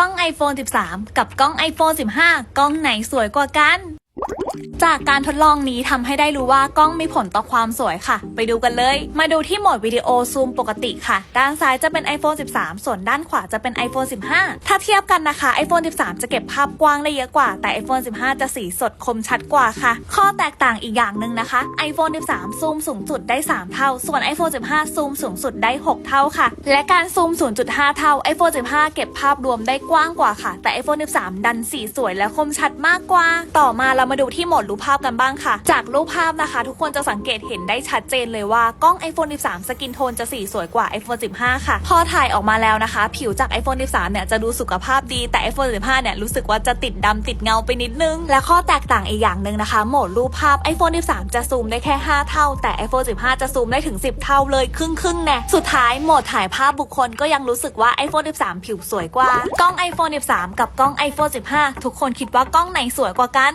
กล้อง iPhone 13 กับกล้อง iPhone 15 กล้องไหนสวยกว่ากัน จากการทดลองนี้ทำให้ได้รู้ว่ากล้องมีผลต่อความสวยค่ะ ไปดูกันเลย มาดูที่โหมดวิดีโอซูมปกติค่ะ ด้านซ้ายจะเป็น iPhone 13 ส่วนด้านขวาจะเป็น iPhone 15 ถ้าเทียบกันนะคะ iPhone 13 จะเก็บภาพกว้างได้เยอะกว่า แต่ iPhone 15 จะสีสดคมชัดกว่าค่ะ ข้อแตกต่างอีกอย่างหนึ่งนะคะ iPhone 13 ซูมสูงสุดได้ 3 เท่า ส่วน iPhone 15 ซูมสูงสุดได้ 6 เท่าค่ะ และการซูม 0.5 เท่า iPhone 15 เก็บภาพรวมได้กว้างกว่าค่ะ แต่ iPhone 13 ดันสีสวยและคมชัดมากกว่า ต่อมาเรามาดูที่ที่หมดรูปภาพกันบ้างค่ะ จากรูปภาพนะคะ ทุกคนจะสังเกตเห็นได้ชัดเจนเลยว่ากล้อง iPhone 13 สกินโทนจะสีสวยกว่า iPhone 15 ค่ะ พอถ่ายออกมาแล้วนะคะ ผิวจาก iPhone 13 เนี่ยจะดูสุขภาพดีแต่ iPhone 15 เนี่ยรู้สึกว่าจะติดดำติดเงาไปนิดนึง และข้อแตกต่างอีกอย่างหนึ่งนะคะ โหมดรูปภาพ iPhone 13 จะซูมได้แค่ 5 เท่า แต่ iPhone 15 จะซูมได้ถึง 10 เท่าเลยครึ่งครึ่งๆแน่สุดท้ายโหมดถ่ายภาพบุคคลก็ยังรู้สึกว่า iPhone 13 ผิวสวยกว่ากล้อง iPhone 13 กับกล้อง iPhone 15 ทุกคนคิดว่ากล้องไหนสวยกว่ากัน